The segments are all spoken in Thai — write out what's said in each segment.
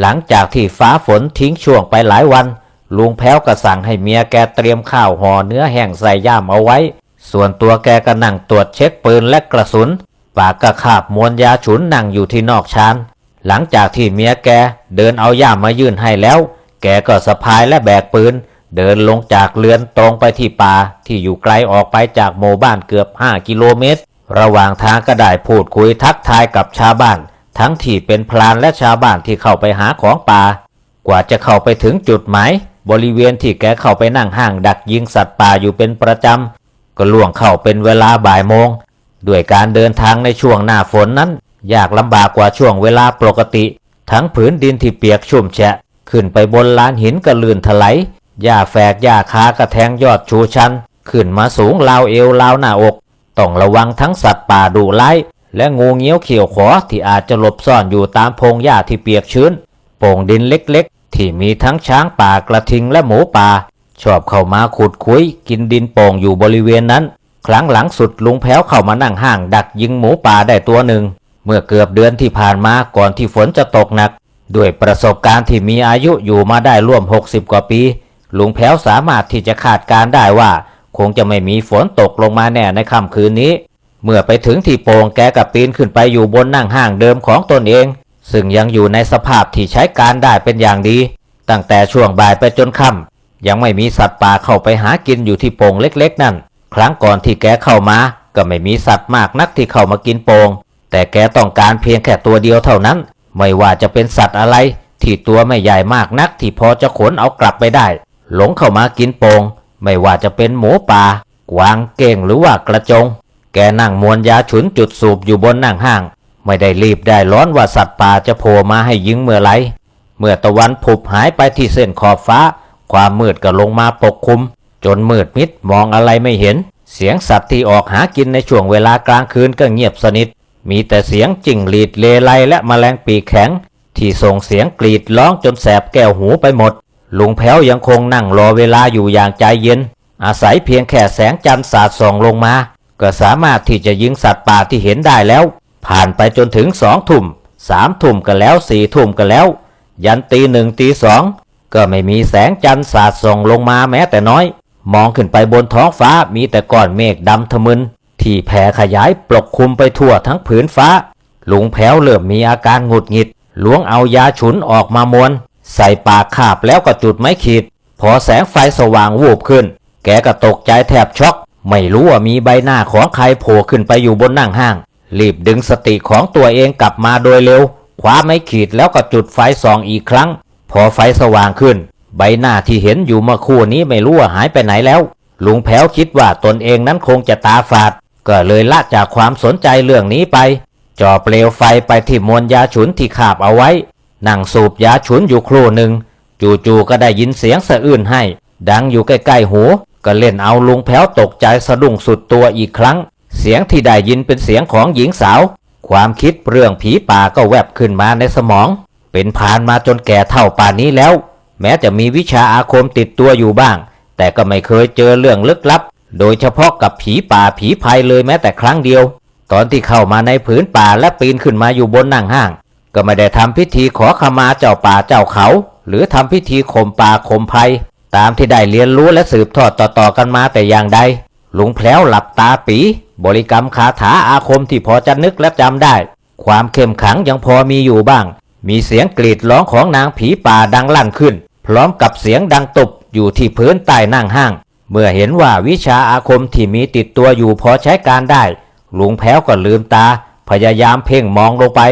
หลังจากที่ฟ้าฝนทิ้งช่วงไปหลายวัน ลุงแพ้วก็สั่งให้เมียแกเตรียมข้าวห่อเนื้อแห้งใส่ย่ามเอาไว้ ส่วนตัวแกก็นั่งตรวจเช็คปืนและกระสุน ปากก็คาบมวลยาฉุนนั่งอยู่ที่นอกชานหลังจากที่เมียแกเดินเอาย่ามมายื่นให้แล้ว แกก็สะพายและแบกปืน เดินลงจากเรือนตรงไปที่ป่าที่อยู่ไกลออกไปจากหมู่บ้านเกือบ 5 กิโลเมตร ระหว่างทางก็ได้พูดคุยทักทายกับชาวบ้าน ทั้งที่เป็นพลานและชาวบ้านที่เข้าไปหาของป่า กว่าจะเข้าไปถึงจุดหมาย บริเวณที่แกเข้าไปนั่งห้างดักยิงสัตว์ป่าอยู่เป็นประจำ ก็ล่วงเข้าเป็นเวลาบ่ายโมง ด้วยการเดินทางในช่วงหน้าฝนนั้น ยากลำบากกว่าช่วงเวลาปกติ ทั้งผืนดินที่เปียกชุ่มแฉะ ขึ้นไปบนลานหินก็ลื่นถลายหญ้าแฝกหญ้าคากระแทงยอดชูชัน ขึ้นมาสูงราวเอวราวหน้าอก ต้องระวังทั้งสัตว์ป่าดุร้าย และงูเงี้ยวเขียวขอที่อาจจะหลบซ่อนอยู่ตามพงหญ้าที่เปียกชื้น โป่งดินเล็กๆ ที่มีทั้งช้างป่ากระทิงและหมูป่า ชอบเข้ามาขุดคุย กินดินโป่งอยู่บริเวณนั้น ครั้งหลังสุดลุงแพ้วเข้ามานั่งห้างดักยิงหมูป่าได้ตัวหนึ่ง เมื่อเกือบเดือนที่ผ่านมาก่อนที่ฝนจะตกหนัก ด้วยประสบการณ์ที่มีอายุอยู่มาได้ร่วม 60 กว่าปีลุงแพ้วสามารถที่จะคาดการได้ว่า คงจะไม่มีฝนตกลงมาแน่ในค่ำคืนนี้ เมื่อไปถึงที่โป่งแกกับปีนขึ้นไปอยู่บนนั่งห้างเดิมของตนเอง ซึ่งยังอยู่ในสภาพที่ใช้การได้เป็นอย่างดี ตั้งแต่ช่วงบ่ายไปจนค่ำยังไม่มีสัตว์ป่าเข้าไปหากินอยู่ที่โป่งเล็กๆ นั่น ครั้งก่อนที่แกเข้ามา ก็ไม่มีสัตว์มากนักที่เข้ามากินโป่งแต่แกต้องการเพียงแค่ตัวเดียวเท่านั้น ไม่ว่าจะเป็นสัตว์อะไร ที่ตัวไม่ใหญ่มากนักที่พอจะขนเอากลับไปได้ หลงเข้ามากินโป่งไม่ว่าจะเป็นหมูป่ากวางเก่งหรือว่ากระจง แกนั่งมวนยาฉุนจุดสูบอยู่บนนั่งห้าง ไม่ได้รีบได้ร้อนว่าสัตว์ป่าจะโผล่มาให้ยิงเมื่อไร เมื่อตะวันผุบหายไปที่เส้นขอบฟ้า ความมืดก็ลงมาปกคลุม จนมืดมิดมองอะไรไม่เห็น เสียงสัตว์ที่ออกหากินในช่วงเวลากลางคืนก็เงียบสนิท มีแต่เสียงจิ้งหรีดเลไลและแมลงปีกแข็ง ที่ส่งเสียงกรีดร้องจนแสบแก้วหูไปหมด ลุงแพ้วยังคงนั่งรอเวลาอยู่อย่างใจเย็น อาศัยเพียงแค่แสงจันทร์สาดส่องลงมา ก็สามารถที่จะยิงสัตว์ป่าที่เห็นได้แล้ว ผ่านไปจนถึงสองทุ่มสามทุ่มก็แล้วสี่ทุ่มก็แล้ว ยันตีหนึ่งตีสองก็ไม่มีแสงจันทร์สาดส่องลงมาแม้แต่น้อย มองขึ้นไปบนท้องฟ้ามีแต่ก้อนเมฆดำทะมึน ที่แผ่ขยายปกคลุมไปทั่วทั้งผืนฟ้า ลุงแพ้วเริ่มมีอาการหงุดหงิดล้วงเอายาฉุนออกมามวน ใส่ปากคาบแล้วก็จุดไม้ขีด พอแสงไฟสว่างวูบขึ้น แกก็ตกใจแทบช็อก ไม่รู้ว่ามีใบหน้าของใครโผล่ขึ้นไปอยู่บนนั่งห้าง รีบดึงสติของตัวเองกลับมาโดยเร็วคว้าไม้ขีดแล้วก็จุดไฟส่องอีกครั้ง พอไฟสว่างขึ้น ใบหน้าที่เห็นอยู่เมื่อครู่นี้ไม่รู้ว่าหายไปไหนแล้ว ลุงแพ้วคิดว่าตนเองนั้นคงจะตาฝาด ก็เลยละจากความสนใจเรื่องนี้ไปจ่อเปลวไฟไปที่มวลยาฉุนที่ขาบเอาไว้ นั่งสูบยาฉุนอยู่ครู่หนึ่ง จู่ๆก็ได้ยินเสียงสะอื้นให้ ดังอยู่ใกล้ๆหู ก็เล่นเอาลุงแพ้วตกใจสะดุ้งสุดตัวอีกครั้ง เสียงที่ได้ยินเป็นเสียงของหญิงสาว ความคิดเรื่องผีป่าก็แวบขึ้นมาในสมอง เป็นผ่านมาจนแก่เท่าป่านนี้แล้ว แม้จะมีวิชาอาคมติดตัวอยู่บ้าง แต่ก็ไม่เคยเจอเรื่องลึกลับ โดยเฉพาะกับผีป่าผีภัยเลยแม้แต่ครั้งเดียว ตอนที่เข้ามาในผืนป่าและปีนขึ้นมาอยู่บนนั่งห้าง ก็ไม่ได้ทำพิธีขอขมาเจ้าป่าเจ้าเขา หรือทำพิธีข่มป่าข่มภัย ตามที่ได้เรียนรู้และสืบทอดต่อๆกันมาแต่อย่างใดลุงแพล้วหลับตาปี บริกรรมคาถาอาคมที่พอจะนึกและจำได้ ความเข้มขังยังพอมีอยู่บ้าง มีเสียงกรีดร้องของนางผีป่าดังลั่นขึ้น พร้อมกับเสียงดังตุบอยู่ที่พื้นใต้นั่งห้าง เมื่อเห็นว่าวิชาอาคมที่มีติดตัวอยู่พอใช้การได้ลุงแพ้วก็ลืมตา พยายามเพ่งมองลงไป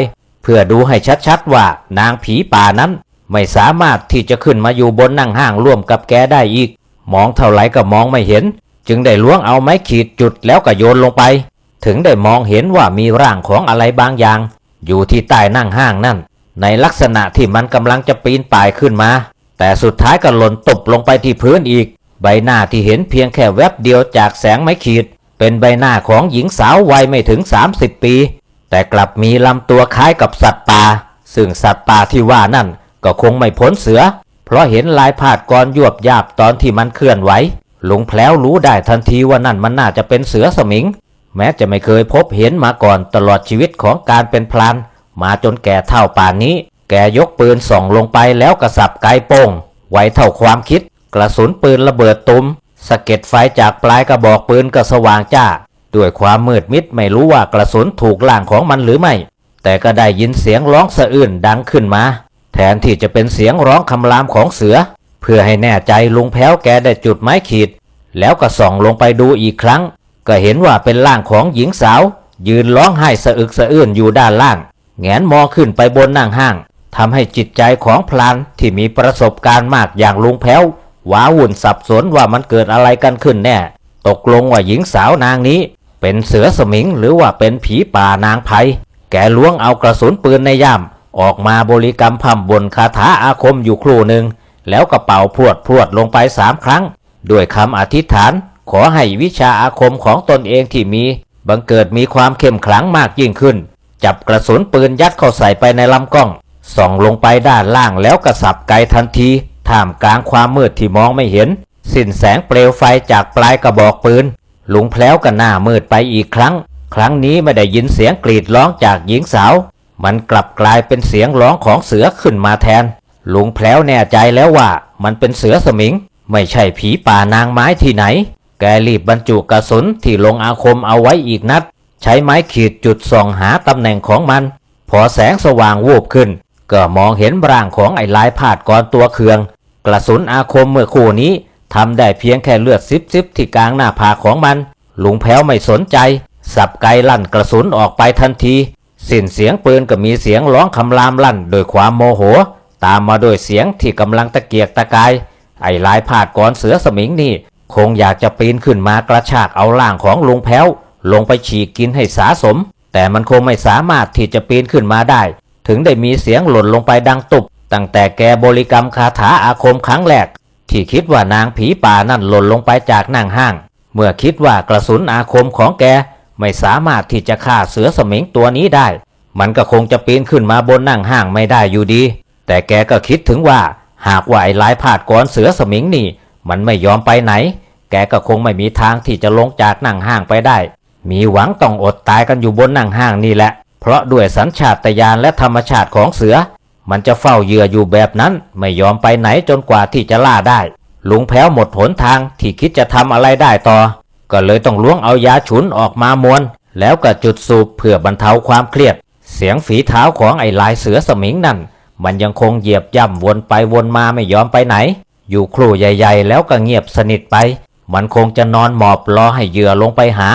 เพื่อดูให้ชัดๆว่านางผีป่านั้น ไม่สามารถที่จะขึ้นมาอยู่บนนั่งห้างร่วมกับแกได้อีก มองเท่าไหร่ก็มองไม่เห็น จึงได้ล้วงเอาไม้ขีดจุดแล้วก็โยนลงไป ถึงได้มองเห็นว่ามีร่างของอะไรบางอย่าง อยู่ที่ใต้นั่งห้างนั่น ในลักษณะที่มันกำลังจะปีนป่ายขึ้นมา แต่สุดท้ายก็หล่นตกลงไปที่พื้นอีก ใบหน้าที่เห็นเพียงแค่แวบเดียวจากแสงไม้ขีด เป็นใบหน้าของหญิงสาววัยไม่ถึง 30 ปี แต่กลับมีลำตัวคล้ายกับสัตว์ป่าซึ่งสัตว์ป่าที่ว่านั่น ก็คงไม่พ้นเสือ เพราะเห็นลายพาดกรยวบยาบตอนที่มันเคลื่อนไหวลุงแพล้วรู้ได้ทันทีว่านั่นมันน่าจะเป็นเสือสมิง แม้จะไม่เคยพบเห็นมาก่อนตลอดชีวิตของการเป็นพลานมาจนแก่เท่าป่านนี้ แกยกปืนส่องลงไปแล้วกระสับไกโป้งไวเท่าความคิด กระสุนปืนระเบิดตุมสะเก็ดไฟจากปลายกระบอกปืนก็สว่างจ้า ด้วยความมืดมิดไม่รู้ว่ากระสุนถูกล่างของมันหรือไม่ แต่ก็ได้ยินเสียงร้องสะอื้นดังขึ้นมา นที่จะเป็นเสียงร้องคำรามของเสือ เพื่อให้แน่ใจลุงแพ้วแกได้จุดไม้ขีด แล้วก็ส่องลงไปดูอีกครั้ง ก็เห็นว่าเป็นร่างของหญิงสาว ยืนร้องไห้สะอึกสะอื้นอยู่ด้านล่าง แงนมองขึ้นไปบนนั่งห้างทำให้จิตใจของพลานที่มีประสบการณ์มากอย่างลุงแพ้วว้าวุ่นสับสนว่ามันเกิดอะไรกันขึ้นแน่ ตกลงว่าหญิงสาวนางนี้ เป็นเสือสมิงหรือว่าเป็นผีป่านางไพแกล้วงเอากระสุนปืนในย่าม ออกมาบริกรรมพร่ำบนคาถาอาคมอยู่ครู่หนึ่ง แล้วก็เป่าพรวดพรวดลงไปสามครั้ง ด้วยคำอธิษฐาน ขอให้วิชาอาคมของตนเองที่มี บังเกิดมีความเข้มขลังมากยิ่งขึ้น จับกระสุนปืนยัดเข้าใส่ไปในลำกล้อง ส่องลงไปด้านล่างแล้วกระสับไกลทันที ท่ามกลางความมืดที่มองไม่เห็น สิ้นแสงเปลวไฟจากปลายกระบอกปืน ลุงแพล้วก็หน้ามืดไปอีกครั้ง ครั้งนี้ไม่ได้ยินเสียงกรีดร้องจากหญิงสาว มันกลับกลายเป็นเสียงร้องของเสือขึ้นมาแทน ลุงแพลวแน่ใจแล้วว่ามันเป็นเสือสมิง ไม่ใช่ผีป่านางไม้ที่ไหน แกรีบบรรจุกระสุนที่ลงอาคมเอาไว้อีกนัด ใช้ไม้ขีดจุดส่องหาตำแหน่งของมัน พอแสงสว่างวูบขึ้น ก็มองเห็นร่างของไอ้ลายพาดกรตัวเคือง กระสุนอาคมเมื่อคู่นี้ทำได้เพียงแค่เลือดซิบซิบที่กลางหน้าผากของมัน ลุงแพ้วไม่สนใจ สับไกลั่นกระสุนออกไปทันที สิ้นเสียงปืนก็มีเสียงร้องคำรามลั่นโดยความโมโห ตามมาด้วยเสียงที่กำลังตะเกียกตะกาย ไอ้ลายพาดกรเสือสมิงนี่ คงอยากจะปีนขึ้นมากระชากเอาร่างของลุงแพ้ว ลงไปฉีกกินให้สาสม แต่มันคงไม่สามารถที่จะปีนขึ้นมาได้ ถึงได้มีเสียงหล่นลงไปดังตุบตั้งแต่แกบริกรรมคาถาอาคมครั้งแรก ที่คิดว่านางผีป่านั่นหล่นลงไปจากนั่งห้าง เมื่อคิดว่ากระสุนอาคมของแก ไม่สามารถที่จะฆ่าเสือสมิงตัวนี้ได้ มันก็คงจะปีนขึ้นมาบนนั่งห้างไม่ได้อยู่ดี แต่แกก็คิดถึงว่า หากว่าไอ้ลายพาดกรเสือสมิงนี่ มันไม่ยอมไปไหน แกก็คงไม่มีทางที่จะลงจากนั่งห้างไปได้ มีหวังต้องอดตายกันอยู่บนนั่งห้างนี่แหละ เพราะด้วยสัญชาตญาณและธรรมชาติของเสือ มันจะเฝ้าเหยื่ออยู่แบบนั้น ไม่ยอมไปไหนจนกว่าที่จะล่าได้ ลุงแพ้วหมดหนทางที่คิดจะทำอะไรได้ต่อ ก็เลยต้องล้วงเอายาฉุนออกมามวน แล้วก็จุดสูบเพื่อบรรเทาความเครียด เสียงฝีเท้าของไอ้ลายเสือสมิงนั่น มันยังคงเหยียบย่ำวนไปวนมาไม่ยอมไปไหน อยู่ครู่ใหญ่ๆ แล้วก็เงียบสนิทไป มันคงจะนอนหมอบรอให้เหยื่อลงไปหา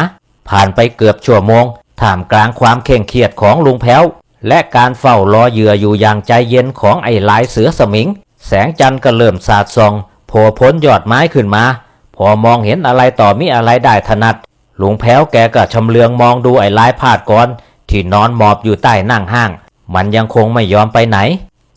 ผ่านไปเกือบชั่วโมงท่ามกลางความเคร่งเครียดของลุงแพ้ว และการเฝ้ารอเหยื่ออยู่อย่างใจเย็นของไอ้ลายเสือสมิง แสงจันทร์ก็เริ่มสาดส่องโผล่พ้นยอดไม้ขึ้นมา พอมองเห็นอะไรต่อมิอะไรได้ถนัดลุงแพ้วแกก็ชำเลืองมองดูไอ้ลายพาดก่อน ที่นอนหมอบอยู่ใต้นั่งห้าง มันยังคงไม่ยอมไปไหน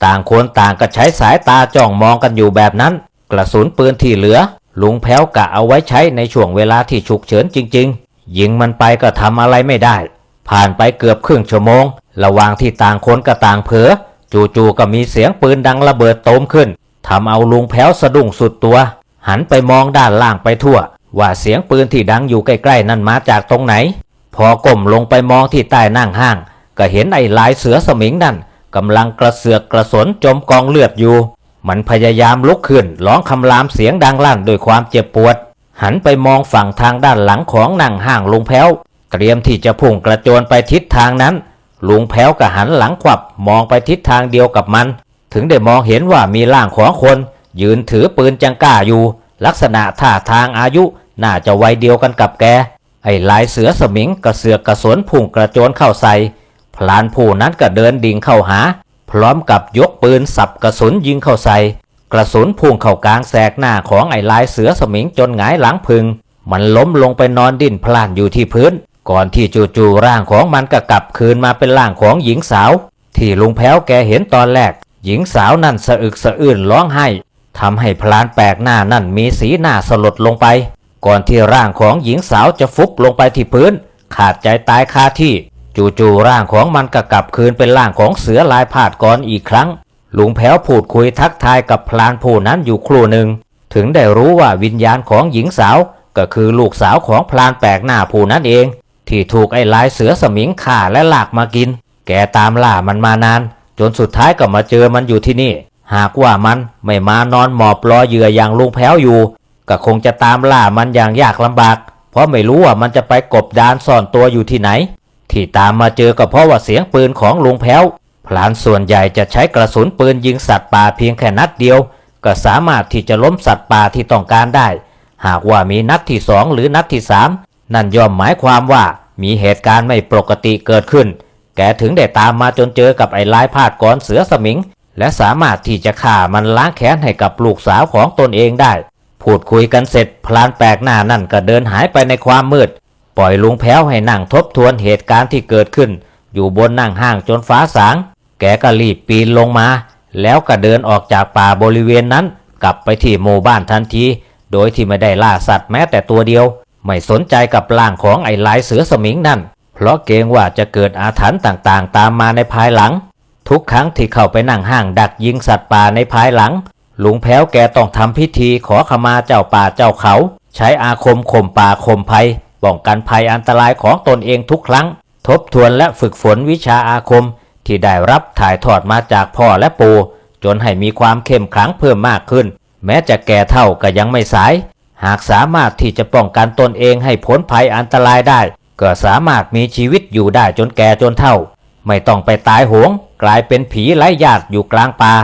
ต่างคนต่างก็ใช้สายตาจ้องมองกันอยู่แบบนั้น กระสุนปืนที่เหลือลุงแพ้วกะเอาไว้ใช้ในช่วงเวลาที่ฉุกเฉินจริง ๆ ยิงมันไปก็ทำอะไรไม่ได้ ผ่านไปเกือบครึ่งชั่วโมง ระหว่างที่ต่างคนก็ต่างเผลอจู่ๆก็มีเสียงปืนดังระเบิดโตมขึ้นทำเอาลุงแพ้วสะดุ้งสุดตัว หันไปมองด้านล่างไปทั่ว ว่าเสียงปืนที่ดังอยู่ใกล้ๆ นั่นมาจากตรงไหน พอก้มลงไปมองที่ใต้นั่งห้าง ก็เห็นไอ้ลายเสือสมิงนั่นกำลังกระเสือกกระสนจมกองเลือดอยู่ มันพยายามลุกขึ้นร้องคำรามเสียงดังลั่นด้วยความเจ็บปวด หันไปมองฝั่งทางด้านหลังของนั่งห้างลุงแพ้ว เตรียมที่จะพุ่งกระโจนไปทิศทางนั้น ลุงแพ้วก็หันหลังขวับมองไปทิศทางเดียวกับมัน ถึงได้มองเห็นว่ามีร่างของคน ยืนถือปืนจังก้าอยู่ ลักษณะท่าทางอายุน่าจะวัยเดียวกันกับแก ไอ้ลายเสือสมิงกระเสือกกระสนพุ่งกระโจนเข้าใส่พลานผู้นั้นก็เดินดิ่งเข้าหา พร้อมกับยกปืนสับกระสุนยิงเข้าใส่กระสุนพุ่งเข้ากลางแสกหน้าของไอ้ลายเสือสมิงจนหงายหลังพึง มันล้มลงไปนอนดิ้นพล่านอยู่ที่พื้น ก่อนที่จู่ๆร่างของมันก็กลับคืนมาเป็นร่างของหญิงสาว ที่ลุงแพ้วแกเห็นตอนแรก หญิงสาวนั่นสะอึกสะอื้นร้องไห้ ทำให้พลานแปลกหน้านั่นมีสีหน้าสลดลงไป ก่อนที่ร่างของหญิงสาวจะฟุบลงไปที่พื้น ขาดใจตายคาที่ จู่ๆร่างของมันก็กลับคืนเป็นร่างของเสือลายพาดกรอีกครั้ง ลุงแพ้วพูดคุยทักทายกับพลานผู้นั้นอยู่ครู่หนึ่ง ถึงได้รู้ว่าวิญญาณของหญิงสาว ก็คือลูกสาวของพลานแปลกหน้าผู้นั้นเอง ที่ถูกไอ้ลายเสือสมิงฆ่าและลากมากิน แกตามล่ามันมานาน จนสุดท้ายก็มาเจอมันอยู่ที่นี่ หากว่ามันไม่มานอนหมอบรอเหยื่ออย่างลุงแพ้วอยู่ ก็คงจะตามล่ามันอย่างยากลำบาก เพราะไม่รู้ว่ามันจะไปกบดานซ่อนตัวอยู่ที่ไหน ที่ตามมาเจอก็เพราะว่าเสียงปืนของลุงแพ้วพลานส่วนใหญ่จะใช้กระสุนปืนยิงสัตว์ป่าเพียงแค่นัดเดียว ก็สามารถที่จะล้มสัตว์ป่าที่ต้องการได้ หากว่ามีนัดที่สองหรือนัดที่สามนั่นย่อมหมายความว่ามีเหตุการณ์ไม่ปกติเกิดขึ้น แกถึงได้ตามมาจนเจอกับไอ้ลายพาดก่อนเสือสมิง และสามารถที่จะฆ่ามันล้างแค้นให้กับลูกสาวของตนเองได้ พูดคุยกันเสร็จพลานแปลกหน้านั่นก็เดินหายไปในความมืด ปล่อยลุงแพ้วให้นั่งทบทวนเหตุการณ์ที่เกิดขึ้น อยู่บนนั่งห้างจนฟ้าสาง แกก็รีบปีนลงมา แล้วก็เดินออกจากป่าบริเวณนั้น กลับไปที่หมู่บ้านทันที โดยที่ไม่ได้ล่าสัตว์แม้แต่ตัวเดียว ไม่สนใจกับร่างของไอ้ลายเสือสมิงนั่น เพราะเกรงว่าจะเกิดอาถรรพ์ต่างๆ ตามมาในภายหลัง ทุกครั้งที่เข้าไปนั่งห้างดักยิงสัตว์ป่าในภายหลังลุงแพ้วแกต้องทำพิธีขอขมาเจ้าป่าเจ้าเขา ใช้อาคมข่มป่าข่มภัยป้องกันภัยอันตรายของตนเองทุกครั้ง ทบทวนและฝึกฝนวิชาอาคมที่ได้รับถ่ายทอดมาจากพ่อและปู่จนให้มีความเข้มขลังเพิ่มมากขึ้น แม้จะแก่เท่าก็ยังไม่สาย หากสามารถที่จะป้องกันตนเองให้พ้นภัยอันตรายได้ ก็สามารถมีชีวิตอยู่ได้จนแก่จนเท่า ไม่ต้องไปตายโหง กลายเป็นผีไร้ญาติอยู่กลางป่า